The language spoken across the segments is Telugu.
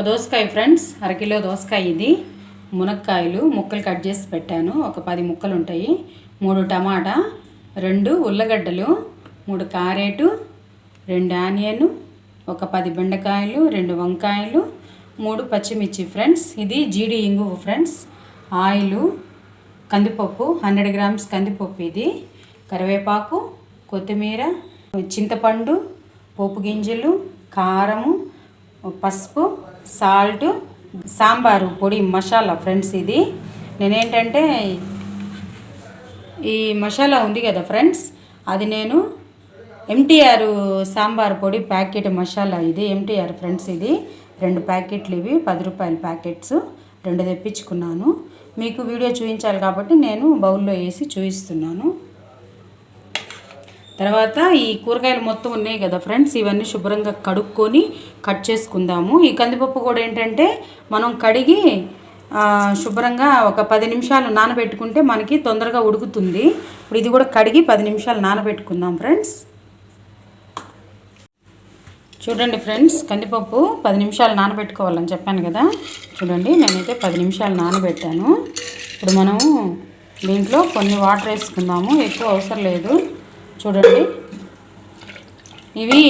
ఒక దోసకాయ ఫ్రెండ్స్ అరకిలో దోసకాయ ఇది. మునక్కాయలు ముక్కలు కట్ చేసి పెట్టాను. ఒక పది ముక్కలు ఉంటాయి. మూడు టమాటా రెండు ఉల్లగడ్డలు మూడు కారేటు రెండు ఆనియన్ ఒక పది బెండకాయలు రెండు వంకాయలు మూడు పచ్చిమిర్చి ఫ్రెండ్స్. ఇది జీడి ఇంగు ఫ్రెండ్స్. ఆయిలు కందిపప్పు హండ్రెడ్ గ్రామ్స్ కందిపప్పు ఇది. కరివేపాకు కొత్తిమీర చింతపండు పోపు గింజలు కారము పసుపు సాల్ట్ సాంబారు పొడి మసాలా ఫ్రెండ్స్ ఇది. నేనేంటంటే ఈ మసాలా ఉంది కదా ఫ్రెండ్స్ అది నేను ఎంటీఆర్ సాంబార్ పొడి ప్యాకెట్ మసాలా ఇది ఎంటీఆర్ ఫ్రెండ్స్ ఇది. రెండు ప్యాకెట్లు ఇవి పది రూపాయల ప్యాకెట్స్ రెండు తెప్పించుకున్నాను. మీకు వీడియో చూపించాలి కాబట్టి నేను బౌల్లో వేసి చూపిస్తున్నాను తర్వాత ఈ కూరగాయలు మొత్తం ఉన్నాయి కదా ఫ్రెండ్స్ ఇవన్నీ శుభ్రంగా కడుక్కొని కట్ చేసుకుందాము. ఈ కందిపప్పు కూడా ఏంటంటే మనం కడిగి శుభ్రంగా ఒక పది నిమిషాలు నానబెట్టుకుంటే మనకి తొందరగా ఉడుకుతుంది. ఇప్పుడు ఇది కూడా కడిగి పది నిమిషాలు నానబెట్టుకుందాం ఫ్రెండ్స్. చూడండి ఫ్రెండ్స్ కందిపప్పు పది నిమిషాలు నానబెట్టుకోవాలని చెప్పాను కదా. చూడండి నేనైతే పది నిమిషాలు నానబెట్టాను. ఇప్పుడు మనము దీంట్లో కొన్ని వాటర్ వేసుకుందాము ఎక్కువ అవసరం లేదు. చూడండి. ఇవి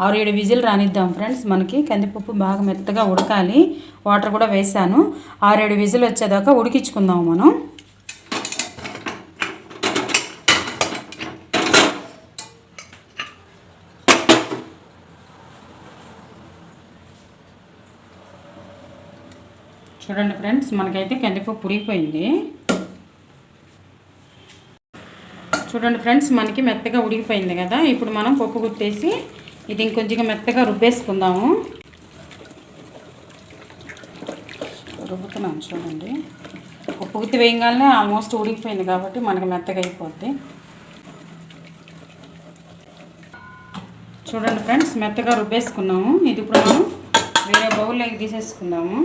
ఆరు ఏడు విజిల్ రానిద్దాం ఫ్రెండ్స్. మనకి కందిపప్పు బాగా మెత్తగా ఉడకాలి. వాటర్ కూడా వేసాను. ఆరేడు విజిల్ వచ్చేదాకా ఉడికించుకుందాం మనం. చూడండి ఫ్రెండ్స్ మనకైతే కందిపప్పు ఉడికిపోయింది. చూడండి ఫ్రెండ్స్ మనకి మెత్తగా ఉడికిపోయింది కదా. ఇప్పుడు మనం పప్పు గుత్తేసి ఇది ఇంకొంచెం మెత్తగా రుబ్బేసుకుందాము. రుబ్బుతున్నాను చూడండి. పప్పు గుత్తి వేయగానే ఆల్మోస్ట్ ఉడికిపోయింది కాబట్టి మనకి మెత్తగా అయిపోద్ది. చూడండి ఫ్రెండ్స్ మెత్తగా రుబ్బేసుకున్నాము. ఇది ఇప్పుడు మనం వేరే బౌల్లోకి తీసేసుకుందాము.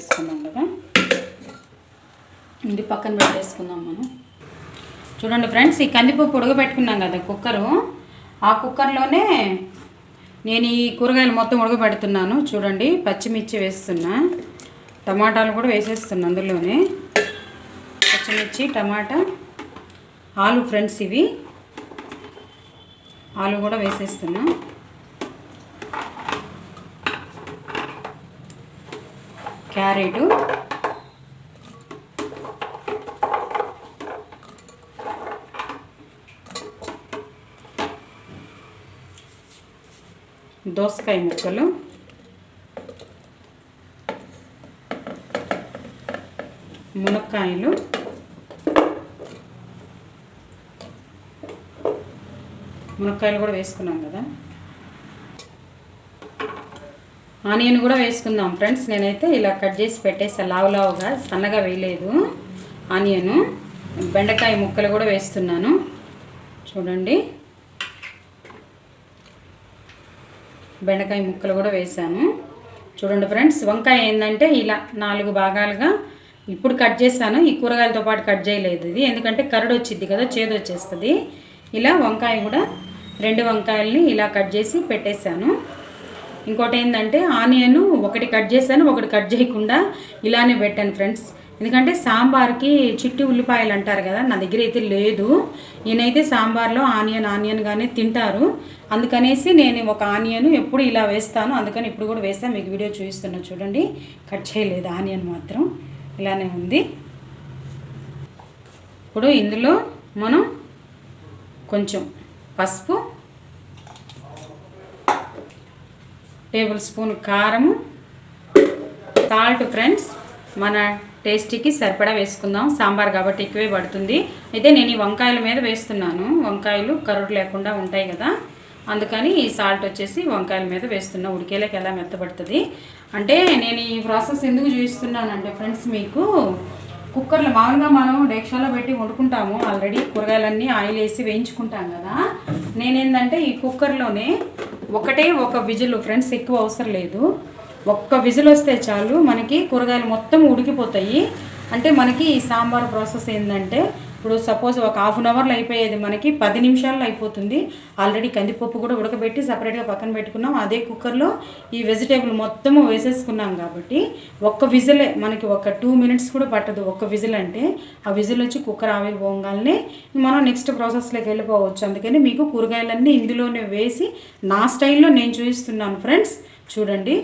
తీసేసుకున్నాం కదా. ఇది పక్కన పెట్టేసుకుందాం మనం. చూడండి ఫ్రెండ్స్ ఈ కందిపప్పు ఉడకబెట్టుకున్నాం కదా కుక్కరు. ఆ కుక్కర్లోనే నేను ఈ కూరగాయలు మొత్తం ఉడకబెడుతున్నాను. చూడండి పచ్చిమిర్చి వేస్తున్నా. టమాటాలు కూడా వేసేస్తున్నా అందులోనే. పచ్చిమిర్చి టమాటా ఆలు ఫ్రెండ్స్ ఇవి. ఆలు కూడా వేసేస్తున్నా. క్యారెటు. దోసకాయ ముక్కలు. మునక్కాయలు. మునక్కాయలు కూడా వేసుకున్నాం కదా. ఆనియన్ కూడా వేసుకుందాం ఫ్రెండ్స్. నేనైతే ఇలా కట్ చేసి పెట్టేసా. లావు లావుగా సన్నగా వేయలేదు ఆనియను. బెండకాయ ముక్కలు కూడా వేస్తున్నాను. చూడండి. బెండకాయ ముక్కలు కూడా వేసాను చూడండి ఫ్రెండ్స్ వంకాయ ఏంటంటే ఇలా నాలుగు భాగాలుగా ఇప్పుడు కట్ చేశాను. ఈ కూరగాయలతో పాటు కట్ చేయలేదు ఇది. ఎందుకంటే కరడు వచ్చింది కదా చేదు వచ్చేస్తుంది. ఇలా వంకాయ కూడా రెండు వంకాయల్ని ఇలా కట్ చేసి పెట్టేశాను. ఇంకోటి ఏంటంటే ఆనియన్ ఒకటి కట్ చేశాను ఒకటి కట్ చేయకుండా ఇలానే పెట్టాను ఫ్రెండ్స్. ఎందుకంటే సాంబార్కి చిట్టి ఉల్లిపాయలు అంటారు కదా నా దగ్గర అయితే లేదు. నేనైతే సాంబార్లో ఆనియన్ ఆనియన్గానే తింటారు. అందుకనేసి నేను ఒక ఆనియన్ ఎప్పుడు ఇలా వేస్తాను అందుకని ఇప్పుడు కూడా వేస్తాను మీకు వీడియో చూపిస్తున్నా. చూడండి కట్ చేయలేదు ఆనియన్ మాత్రం. ఇలానే ఉంది. ఇప్పుడు ఇందులో మనం కొంచెం పసుపు టేబుల్ స్పూన్ కారము సాల్ట్ ఫ్రెండ్స్. మన టేస్టీకి సరిపడా వేసుకుందాం. సాంబార్ కాబట్టి ఎక్కువే పడుతుంది. అయితే నేను ఈ వంకాయల మీద వేస్తున్నాను. వంకాయలు కరుడు లేకుండా ఉంటాయి కదా. అందుకని ఈ సాల్ట్ వచ్చేసి వంకాయల మీద వేస్తున్నా. ఉడికేలాకి ఎలా మెత్తబడుతుంది? అంటే నేను ఈ ప్రాసెస్ ఎందుకు చూపిస్తున్నానంటే ఫ్రెండ్స్ మీకు కుక్కర్లో మామూలుగా మనం డేక్షాలో పెట్టి వండుకుంటాము. ఆల్రెడీ కూరగాయలన్నీ ఆయిల్ వేసి వేయించుకుంటాం కదా. నేనేందంటే ఈ కుక్కర్లోనే ఒకటే ఒక విజిల్ ఫ్రెండ్స్ ఎక్కువ అవసరం లేదు. ఒక్క విజిల్ వస్తే చాలు మనకి కూరగాయలు మొత్తం ఉడికిపోతాయి. అంటే మనకి ఈ సాంబార్ ప్రాసెస్ ఏంటంటే ఇప్పుడు సపోజ్ ఒక హాఫ్ అన్ అవర్లో అయిపోయేది మనకి పది నిమిషాల్లో అయిపోతుంది. ఆల్రెడీ కందిపప్పు కూడా ఉడకబెట్టి సపరేట్గా పక్కన పెట్టుకున్నాం. అదే కుక్కర్లో ఈ వెజిటేబుల్ మొత్తము వేసేసుకున్నాం కాబట్టి ఒక్క విజిలే మనకి ఒక టూ మినిట్స్ కూడా పట్టదు. ఒక్క విజిల్ అంటే ఆ విజిల్ వచ్చి కుక్కర్ ఆవిరి పోగానే మనం నెక్స్ట్ ప్రాసెస్లోకి వెళ్ళిపోవచ్చు. అందుకని మీకు కూరగాయలన్నీ ఇందులోనే వేసి నా స్టైల్లో నేను చూపిస్తున్నాను ఫ్రెండ్స్ చూడండి.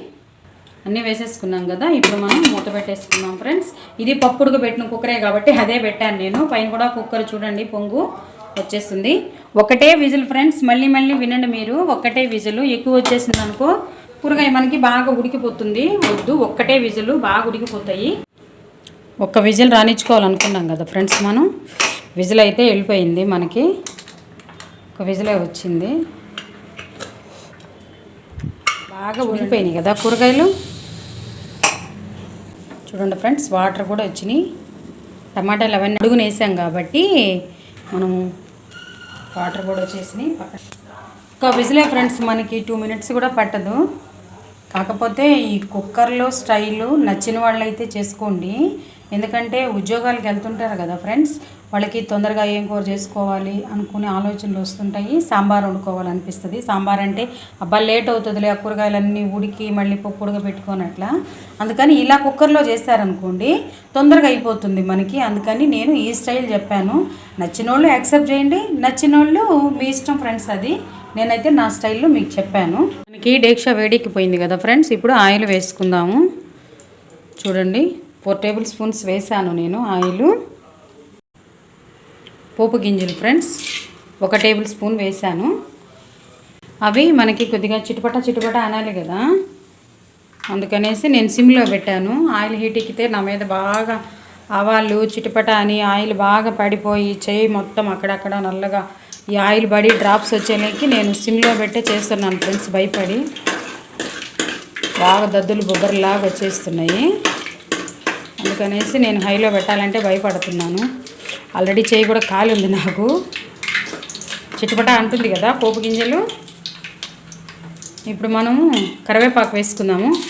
అన్నీ వేసేసుకున్నాం కదా ఇప్పుడు మనం మూత పెట్టేసుకున్నాం ఫ్రెండ్స్. ఇది పప్పు పెట్టిన కుక్కరే కాబట్టి అదే పెట్టాను నేను. పైన కూడా కుక్కర్ చూడండి పొంగు వచ్చేస్తుంది. ఒకటే విజిల్ ఫ్రెండ్స్ మళ్ళీ మళ్ళీ వినండి మీరు. ఒక్కటే విజిల్ ఎక్కువ వచ్చేసింది అనుకో కూరగాయ మనకి బాగా ఉడికిపోతుంది. వద్దు ఒక్కటే విజిల్ బాగా ఉడికిపోతాయి. ఒక్క విజిల్ రానిచ్చుకోవాలనుకున్నాం కదా ఫ్రెండ్స్ మనం. విజిల్ అయితే వెళ్ళిపోయింది మనకి. ఒక విజిలే వచ్చింది. బాగా ఉడికిపోయినాయి కదా కూరగాయలు. చూడండి ఫ్రెండ్స్ వాటర్ కూడా వచ్చినాయి. టమాటాలు అవన్నీ అడుగున వేసాం కాబట్టి మనము వాటర్ కూడా వచ్చేసినాయి. ఒక విజిలే ఫ్రెండ్స్ మనకి టూ మినిట్స్ కూడా పట్టదు. కాకపోతే ఈ కుక్కర్లో స్టైలు నచ్చిన వాళ్ళు అయితే చేసుకోండి. ఎందుకంటే ఉద్యోగాలకు వెళ్తుంటారు కదా ఫ్రెండ్స్ వాళ్ళకి తొందరగా ఏం కూర చేసుకోవాలి అనుకునే ఆలోచనలు వస్తుంటాయి. సాంబార్ వండుకోవాలనిపిస్తుంది. సాంబార్ అంటే అబ్బా లేట్ అవుతుందిలే ఆ కూరగాయలన్నీ ఉడికి మళ్ళీ పప్పు ఉడకబెట్టుకోనట్లా అందుకని ఇలా కుక్కర్లో చేశారనుకోండి తొందరగా అయిపోతుంది మనకి. అందుకని నేను ఈ స్టైల్ చెప్పాను. నచ్చిన వాళ్ళు యాక్సెప్ట్ చేయండి. నచ్చిన వాళ్ళు మీ ఇష్టం ఫ్రెండ్స్ అది. నేనైతే నా స్టైల్లో మీకు చెప్పాను. మనకి డేక్షా వేడెక్కిపోయింది కదా ఫ్రెండ్స్. ఇప్పుడు ఆయిల్ వేసుకుందాము. చూడండి ఫోర్ టేబుల్ స్పూన్స్ వేసాను నేను ఆయిల్. పోపు గింజలు ఫ్రెండ్స్. ఒక టేబుల్ స్పూన్ వేసాను అవి మనకి కొద్దిగా చిటపట చిటపట అనాలి కదా. అందుకనేసి నేను సిమ్లో పెట్టాను. ఆయిల్ హీట్ ఎక్కితే నా మీద బాగా ఆవాళ్ళు చిటపట అని ఆయిల్ బాగా పడిపోయి చేయి మొత్తం అక్కడక్కడ నల్లగా ఈ ఆయిల్ పడి డ్రాప్స్ వచ్చేలేకి నేను సిమ్లో పెట్టే చేస్తున్నాను ఫ్రెండ్స్ భయపడి. బాగా దద్దులు బొబ్బరిలాగా వచ్చేస్తున్నాయి. అందుకనేసి నేను హైలో పెట్టాలంటే భయపడుతున్నాను. ఆల్రెడీ చేయి కూడా కాలి ఉంది నాకు. చిట్టుపట అంటుంది కదా పోపు గింజలు. ఇప్పుడు మనము కరివేపాకు వేసుకుందాము.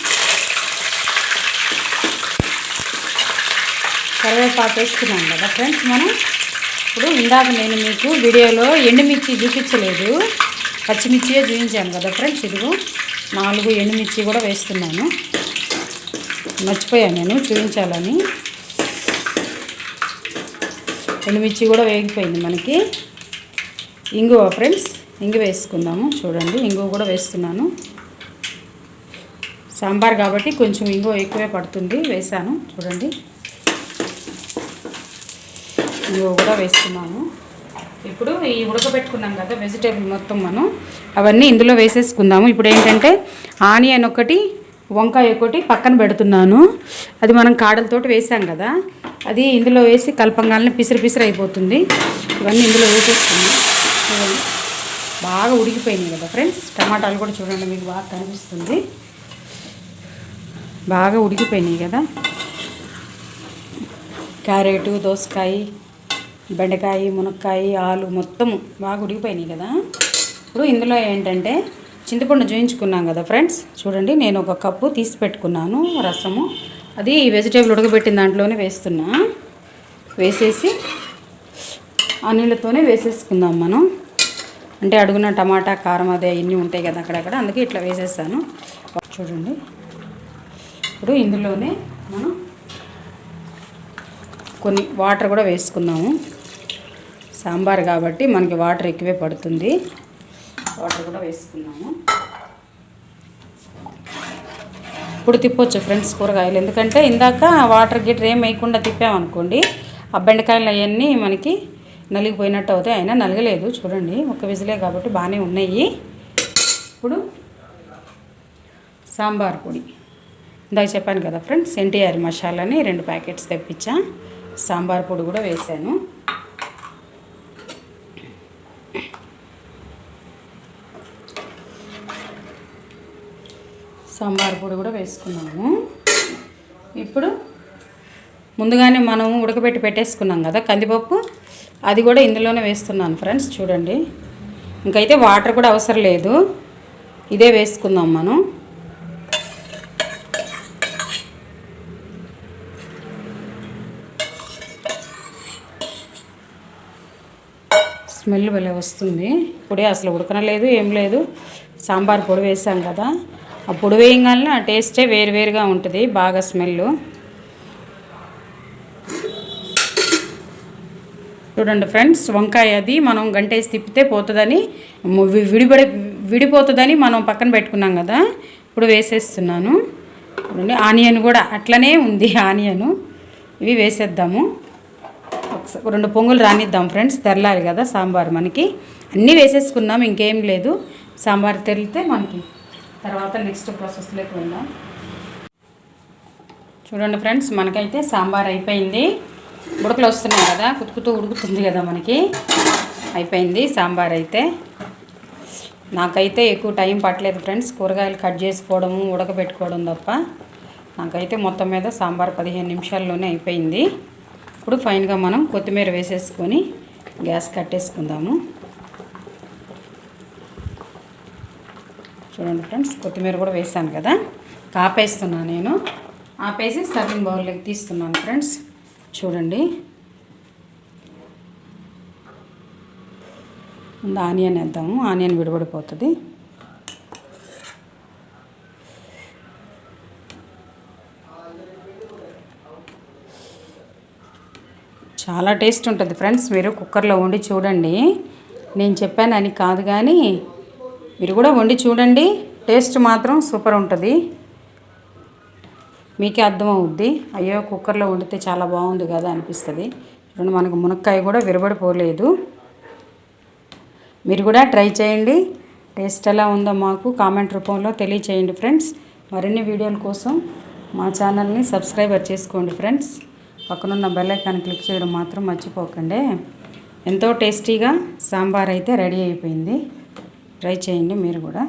కరివేపాకు వేసుకున్నాం కదా ఫ్రెండ్స్ మనం. ఇప్పుడు ఇందాక నేను మీకు వీడియోలో ఎండుమిర్చి చూపించలేదు. పచ్చిమిర్చియే చూపించాను కదా ఫ్రెండ్స్ ఇదిగో. నాలుగు ఎండుమిర్చి కూడా వేస్తున్నాను. మర్చిపోయాను నేను చూపించాలని. ఎండుమిర్చి కూడా వేగిపోయింది మనకి. ఇంగువ ఫ్రెండ్స్ ఇంగు వేసుకుందాము. చూడండి ఇంగువ కూడా వేస్తున్నాను. సాంబార్ కాబట్టి కొంచెం ఇంగువ ఎక్కువే పడుతుంది వేసాను. చూడండి. ఇంగువ కూడా వేస్తున్నాను. ఇప్పుడు ఈ ఉడకబెట్టుకున్నాం కదా వెజిటేబుల్ మొత్తం మనం. అవన్నీ ఇందులో వేసేసుకుందాము. ఇప్పుడు ఏంటంటే ఆనియన్ ఒకటి వంకాయ ఒకటి పక్కన పెడుతున్నాను. అది మనం కాడలతోటి వేసాం కదా. అది ఇందులో వేసి కలపంగానే పిసిరి పిసిరి అయిపోతుంది. ఇవన్నీ ఇందులో వేసేస్తున్నాం. బాగా ఉడికిపోయినాయి కదా ఫ్రెండ్స్. టమాటాలు కూడా చూడండి మీకు బాగా కనిపిస్తుంది. బాగా ఉడికిపోయినాయి కదా. క్యారెట్ దోసకాయ బెండకాయ మునక్కాయ ఆలు మొత్తం బాగా ఉడికిపోయినాయి కదా. ఇప్పుడు ఇందులో ఏంటంటే చింతపండు జోయించుకున్నాం కదా ఫ్రెండ్స్. చూడండి నేను ఒక కప్పు తీసి పెట్టుకున్నాను రసము. అది వెజిటేబుల్ ఉడకబెట్టిన దాంట్లోనే వేస్తున్నా. వేసేసి ఆ నీళ్ళతోనే వేసేసుకుందాం మనం. అంటే అడుగున టమాటా కారం అదే అన్నీ ఉంటాయి కదా అక్కడక్కడ అందుకే ఇట్లా వేసేసాను. చూడండి. ఇప్పుడు ఇందులోనే మనం కొన్ని వాటర్ కూడా వేసుకున్నాము. సాంబార్ కాబట్టి మనకి వాటర్ ఎక్కువే పడుతుంది. వాటర్ కూడా వేసుకున్నాము. ఇప్పుడు తిప్పొచ్చు ఫ్రెండ్స్ కూరగాయలు. ఎందుకంటే ఇందాక వాటర్ గిటర్ ఏం వేయకుండా తిప్పామనుకోండి ఆ బెండకాయలు అవన్నీ మనకి నలిగిపోయినట్టు అవుతాయి. అయినా నలగలేదు. చూడండి ఒక విజిలే కాబట్టి బాగానే ఉన్నాయి. ఇప్పుడు సాంబార్ పొడి. ఇందాక చెప్పాను కదా ఫ్రెండ్స్ ఎన్టీఆర్ మసాలాని రెండు ప్యాకెట్స్ తెప్పించా. సాంబార్ పొడి కూడా వేసాను సాంబార్ పొడి కూడా వేసుకున్నాము. ఇప్పుడు ముందుగానే మనం ఉడకబెట్టి పెట్టేసుకున్నాం కదా కందిపప్పు. అది కూడా ఇందులోనే వేస్తున్నాను ఫ్రెండ్స్ చూడండి. ఇంకైతే వాటర్ కూడా అవసరం లేదు. ఇదే వేసుకుందాం మనం. స్మెల్ భలే వస్తుంది. ఇప్పుడే అసలు ఉడకనలేదు ఏం లేదు. సాంబార్ పొడి వేసాం కదా. ఆ పొడి వేయగానే ఆ టేస్టే వేరు వేరుగా ఉంటుంది బాగా స్మెల్ చూడండి ఫ్రెండ్స్ వంకాయ అది మనం గంటేసి తిప్పితే పోతుందని విడిపడి విడిపోతుందని మనం పక్కన పెట్టుకున్నాం కదా ఇప్పుడు వేసేస్తున్నాను. చూడండి ఆనియన్ కూడా అట్లనే ఉంది ఆనియన్. ఇవి వేసేద్దాము. ఒకసారి రెండు పొంగులు రానిద్దాం ఫ్రెండ్స్ తెరలాలి కదా సాంబార్ మనకి. అన్నీ వేసేసుకున్నాం ఇంకేం లేదు. సాంబార్ తెరితే మనకి తర్వాత నెక్స్ట్ ప్రాసెస్లోకి వెళ్దాం. చూడండి ఫ్రెండ్స్ మనకైతే సాంబార్ అయిపోయింది. ఉడకలు వస్తున్నాయి కదా కుతుకుతూ ఉడుకుతుంది కదా మనకి. అయిపోయింది సాంబార్ అయితే. నాకైతే ఎక్కువ టైం పట్టలేదు ఫ్రెండ్స్ కూరగాయలు కట్ చేసుకోవడము ఉడకబెట్టుకోవడం తప్ప. నాకైతే మొత్తం మీద సాంబార్ పదిహేను నిమిషాల్లోనే అయిపోయింది. ఇప్పుడు ఫైన్గా మనం కొత్తిమీర వేసేసుకొని గ్యాస్ కట్టేసుకుందాము. చూడండి ఫ్రెండ్స్ కొత్తిమీర కూడా వేసాను కదా. కాపేస్తున్నాను నేను. ఆపేసి సర్వింగ్ బౌల్లోకి తీస్తున్నాను ఫ్రెండ్స్. చూడండి. ముందు ఆనియన్ వేద్దాము. ఆనియన్ విడిపడిపోతుంది చాలా టేస్ట్ ఉంటుంది ఫ్రెండ్స్. మీరు కుక్కర్లో వండి చూడండి. నేను చెప్పానని కాదు కానీ మీరు కూడా వండి చూడండి. టేస్ట్ మాత్రం సూపర్ ఉంటుంది. మీకే అర్థమవుద్ది. అయ్యో కుక్కర్లో వండితే చాలా బాగుంది కదా అనిపిస్తుంది. చూడండి మనకు మునక్కాయ కూడా విరబడిపోలేదు. మీరు కూడా ట్రై చేయండి. టేస్ట్ ఎలా ఉందో మాకు కామెంట్ రూపంలో తెలియచేయండి ఫ్రెండ్స్. మరిన్ని వీడియోల కోసం మా ఛానల్ని సబ్స్క్రైబర్ చేసుకోండి ఫ్రెండ్స్. పక్కనున్న బెల్ ఐకాన్ క్లిక్ చేయడం మాత్రం మర్చిపోకండి. ఎంతో టేస్టీగా సాంబార్ అయితే రెడీ అయిపోయింది. ట్రై చేయండి మీరు కూడా.